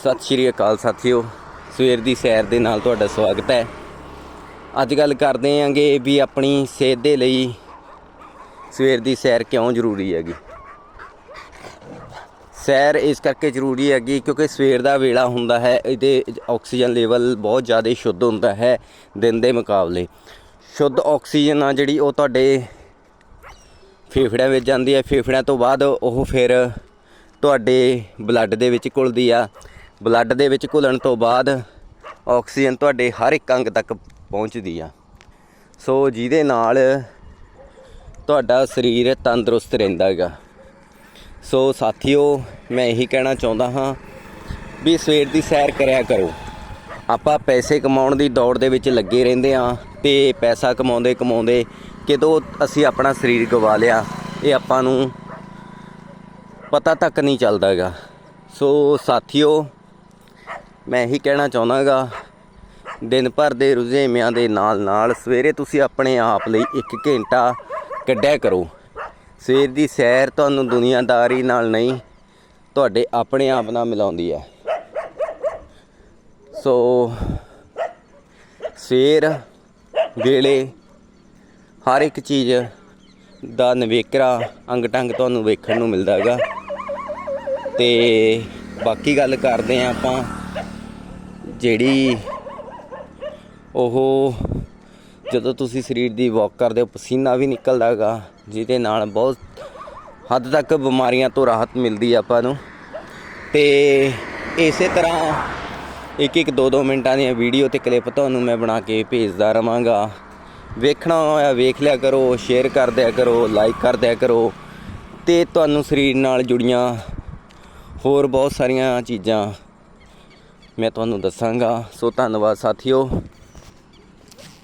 ਸਤਿ ਸ਼੍ਰੀ ਅਕਾਲ ਸਾਥੀਓ। ਸਵੇਰ ਦੀ ਸੈਰ ਦੇ ਨਾਲ ਤੁਹਾਡਾ ਸਵਾਗਤ ਹੈ। ਅੱਜ ਗੱਲ ਕਰਦੇ ਆਂਗੇ ਵੀ ਆਪਣੀ ਸਿਹਤ ਦੇ ਲਈ ਸਵੇਰ ਦੀ ਸੈਰ ਕਿਉਂ ਜ਼ਰੂਰੀ ਹੈਗੀ। ਸੈਰ ਇਸ ਕਰਕੇ ਜ਼ਰੂਰੀ ਹੈਗੀ ਕਿਉਂਕਿ ਸਵੇਰ ਦਾ ਵੇਲਾ ਹੁੰਦਾ ਹੈ, ਇਹਦੇ ਆਕਸੀਜਨ ਲੈਵਲ ਬਹੁਤ ਜ਼ਿਆਦਾ ਸ਼ੁੱਧ ਹੁੰਦਾ ਹੈ ਦਿਨ ਦੇ ਮੁਕਾਬਲੇ। ਸ਼ੁੱਧ ਆਕਸੀਜਨ ਆ ਜਿਹੜੀ ਉਹ ਤੁਹਾਡੇ ਫੇਫੜਿਆਂ ਵਿੱਚ ਜਾਂਦੀ ਹੈ, ਫੇਫੜਿਆਂ ਤੋਂ ਬਾਅਦ ਉਹ ਫਿਰ ਤੁਹਾਡੇ ਬਲੱਡ ਦੇ ਵਿੱਚ ਘੁਲਦੀ ਆ। ਬਲੱਡ ਦੇ ਵਿੱਚ ਘੁਲਣ ਤੋਂ ਬਾਅਦ ਆਕਸੀਜਨ ਤੁਹਾਡੇ ਹਰ ਇੱਕ ਅੰਗ ਤੱਕ ਪਹੁੰਚਦੀ ਆ। ਸੋ ਜਿਹਦੇ ਨਾਲ ਤੁਹਾਡਾ ਸਰੀਰ ਤੰਦਰੁਸਤ ਰਹਿੰਦਾ ਹੈਗਾ। ਸੋ ਸਾਥੀਓ, ਮੈਂ ਇਹੀ ਕਹਿਣਾ ਚਾਹੁੰਦਾ ਹਾਂ ਵੀ ਸਵੇਰ ਦੀ ਸੈਰ ਕਰਿਆ ਕਰੋ। ਆਪਾਂ ਪੈਸੇ ਕਮਾਉਣ ਦੀ ਦੌੜ ਦੇ ਵਿੱਚ ਲੱਗੇ ਰਹਿੰਦੇ ਆ ਤੇ ਪੈਸਾ ਕਮਾਉਂਦੇ ਕਮਾਉਂਦੇ ਕਿਦੋਂ ਅਸੀਂ ਆਪਣਾ ਸਰੀਰ ਗਵਾ ਲਿਆ, ਇਹ ਆਪਾਂ ਨੂੰ ਪਤਾ ਤੱਕ ਨਹੀਂ ਚੱਲਦਾ ਹੈਗਾ। ਸੋ ਸਾਥੀਓ ਮੈਂ ਇਹੀ ਕਹਿਣਾ ਚਾਹੁੰਦਾਗਾ ਦਿਨ ਭਰ ਦੇ ਰੁਝੇਵਿਆਂ ਦੇ ਨਾਲ ਨਾਲ ਸਵੇਰੇ ਤੁਸੀਂ ਆਪਣੇ ਆਪ ਲਈ 1 ਘੰਟਾ ਕੱਢਿਆ ਕਰੋ। ਸਵੇਰ ਦੀ ਸੈਰ ਤੁਹਾਨੂੰ ਦੁਨੀਆਦਾਰੀ ਨਾਲ ਨਹੀਂ, ਤੁਹਾਡੇ ਆਪਣੇ ਆਪ ਨਾਲ ਮਿਲਾਉਂਦੀ ਹੈ। ਸੋ, ਸਵੇਰ ਵੇਲੇ ਹਰ ਇੱਕ ਚੀਜ਼ ਦਾ ਨਵੇਕਰਾ ਅੰਗ ਟੰਗ ਤੁਹਾਨੂੰ ਵੇਖਣ ਨੂੰ ਮਿਲਦਾ ਹੈਗਾ। ਤੇ ਬਾਕੀ ਗੱਲ ਕਰਦੇ ਆ ਆਪਾਂ ਜਿਹੜੀ ਉਹ ਜਦੋਂ ਤੁਸੀਂ ਸਰੀਰ ਦੀ ਵਾਕ ਕਰਦੇ ਹੋ, ਪਸੀਨਾ ਵੀ ਨਿਕਲਦਾ ਹੈਗਾ, ਜਿਹਦੇ ਨਾਲ ਬਹੁਤ ਹੱਦ ਤੱਕ ਬਿਮਾਰੀਆਂ ਤੋਂ ਰਾਹਤ ਮਿਲਦੀ ਆ ਆਪਾਂ ਨੂੰ। ਤੇ ਇਸੇ ਤਰ੍ਹਾਂ ਇੱਕ ਇੱਕ ਦੋ ਦੋ ਮਿੰਟਾਂ ਦੀਆਂ ਵੀਡੀਓ ਤੇ ਕਲਿੱਪ ਤੁਹਾਨੂੰ ਮੈਂ ਬਣਾ ਕੇ ਭੇਜਦਾ ਰਵਾਂਗਾ। ਵੇਖਣਾ ਹੋਇਆ ਵੇਖ ਲਿਆ ਕਰੋ ਸ਼ੇਅਰ ਕਰ ਦਿਆ ਕਰੋ ਲਾਈਕ ਕਰ ਦਿਆ ਕਰੋ ਤੇ ਤੁਹਾਨੂੰ ਸਰੀਰ ਨਾਲ ਜੁੜੀਆਂ ਹੋਰ ਬਹੁਤ ਸਾਰੀਆਂ ਚੀਜ਼ਾਂ ਮੈਂ ਤੁਹਾਨੂੰ ਦੱਸਾਂਗਾ। ਸੋ ਧੰਨਵਾਦ ਸਾਥੀਓ।